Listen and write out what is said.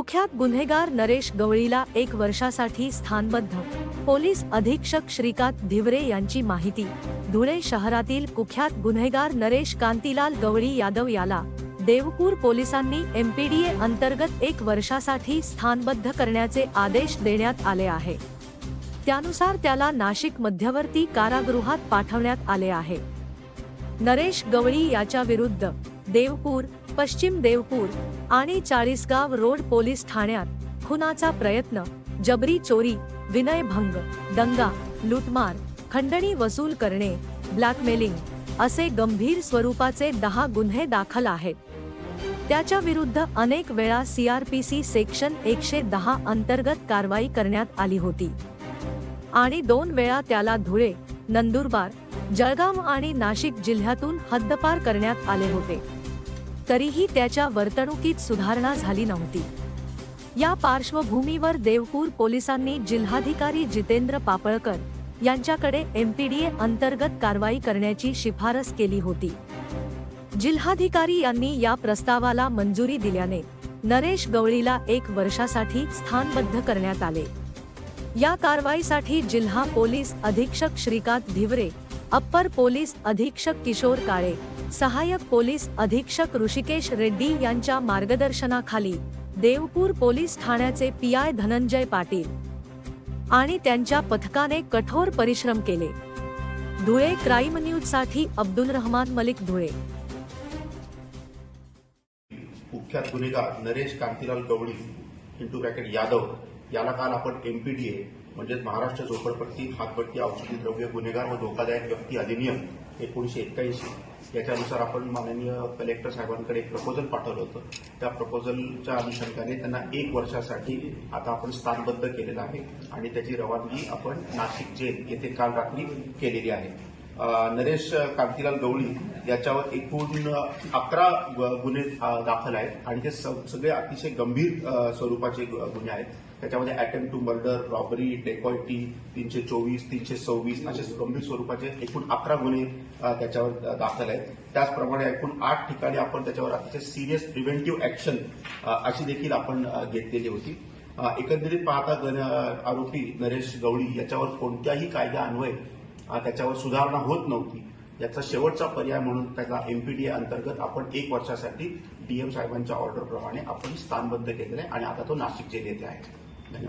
कुख्यात गुन्हेगार नरेश गवळीला एक वर्षासाठी स्थानबद्ध. पोलीस अधीक्षक श्रीकांत धिवरे यांची माहिती. धुळे शहरातील कुख्यात गुन्हेगार नरेश कांतीलाल गवळी यादव याला देवपूर पोलिसांनी एमपीडीए अंतर्गत एक वर्षासाठी स्थानबद्ध करण्याचे आदेश देण्यात आले आहे. त्यानुसार त्याला नाशिक मध्यवर्ती कारागृहात पाठवण्यात आले आहे. नरेश गवळी याच्या विरुद्ध देवपूर पश्चिम देवपूर आणि चाळीसगाव रोड पोलीस ठाण्यात खुनाचा प्रयत्न जबरी चोरी विनयभंग दंगा लुटमार खंडणी वसूल करणे ब्लॅकमेलिंग असे गंभीर स्वरूपाचे दहा गुन्हे दाखल आहेत. त्याच्या विरुद्ध अनेक वेळा सीआरपीसी सेक्शन एकशे दहा अंतर्गत कारवाई करण्यात आली होती. आणि दोन वेळा त्याला धुळे नंदुरबार जळगाव आणि नाशिक जिल्ह्यातून हद्दपार करण्यात आले होते. तरीही त्याच्या वर्तणुकीत सुधारणा झाली नव्हती. या पार्श्वभूमीवर देवपूर पोलिसांनी जिल्हाधिकारी जितेंद्र पापळकर यांच्याकडे एमपीडीए अंतर्गत कारवाई करण्याची शिफारस केली होती. जिल्हाधिकारी यांनी या प्रस्तावाला मंजुरी दिल्याने नरेश गवळीला एक वर्षासाठी स्थानबद्ध करण्यात आले. या कारवाईसाठी जिल्हा पोलीस अधीक्षक श्रीकांत धिवरे अप्पर पोलीस अधीक्षक किशोर काळे सहाय्यक पोलीस अधीक्षक ऋषिकेश रेड्डी यांच्या मार्गदर्शनाखाली देवपूर पोलीस ठाण्याचे पीआय धनंजय पाटील आणि त्यांच्या पथकाने कठोर परिश्रम केले. धुळे क्राईम न्यूजसाठी अब्दुल रहमान मलिक धुळे. कुख्यात गुन्हेगार नरेश कांतीलाल गवळी इंटू ब्रॅकेट यादव याला काल आपण एमपीडीए म्हणजेच महाराष्ट्र झोपडपट्टी हातपट्टी औषधी द्रव्य गुन्हेगार व धोकादायक व्यक्ती अधिनियम एकोणीशे एक्क्याऐंशी याच्यानुसार आपण माननीय कलेक्टर साहेबांकडे एक प्रपोजल पाठवलं होतं. त्या प्रपोजलच्या अनुषंगाने त्यांना एक वर्षासाठी आता आपण स्थानबद्ध केलेलं आहे आणि त्याची रवानगी आपण नाशिक जेल येथे काल रात्री केलेली आहे. नरेश कांतीलाल गवळी याच्यावर एकूण अकरा गुन्हे दाखल आहेत. आणि ते सगळे अतिशय गंभीर स्वरूपाचे गुन्हे आहेत. त्याच्यामध्ये attempt to murder robbery dacoity तीनशे चोवीस तीनशे सव्वीस असे गंभीर स्वरूपाचे एकूण अकरा गुन्हे त्याच्यावर दाखल आहेत. त्याचप्रमाणे एकूण आठ ठिकाणी आपण त्याच्यावर अतिशय सिरियस प्रिव्हेंटिव्ह ऍक्शन अशी देखील आपण घेतलेली होती. एकंदरीत पाहता गण- आरोपी नरेश गवळी याच्यावर कोणत्याही कायद्या अन्वये त्याच्यावर सुधारणा होत नव्हती. याचा शेवटचा पर्याय म्हणून त्याला एमपीडीए अंतर्गत आपण एक वर्षासाठी डीएम साहेबांच्या ऑर्डरप्रमाणे आपण स्थानबद्ध केलेलं आहे आणि आता तो नाशिक जिल्ह्यात आहे. धन्यवाद.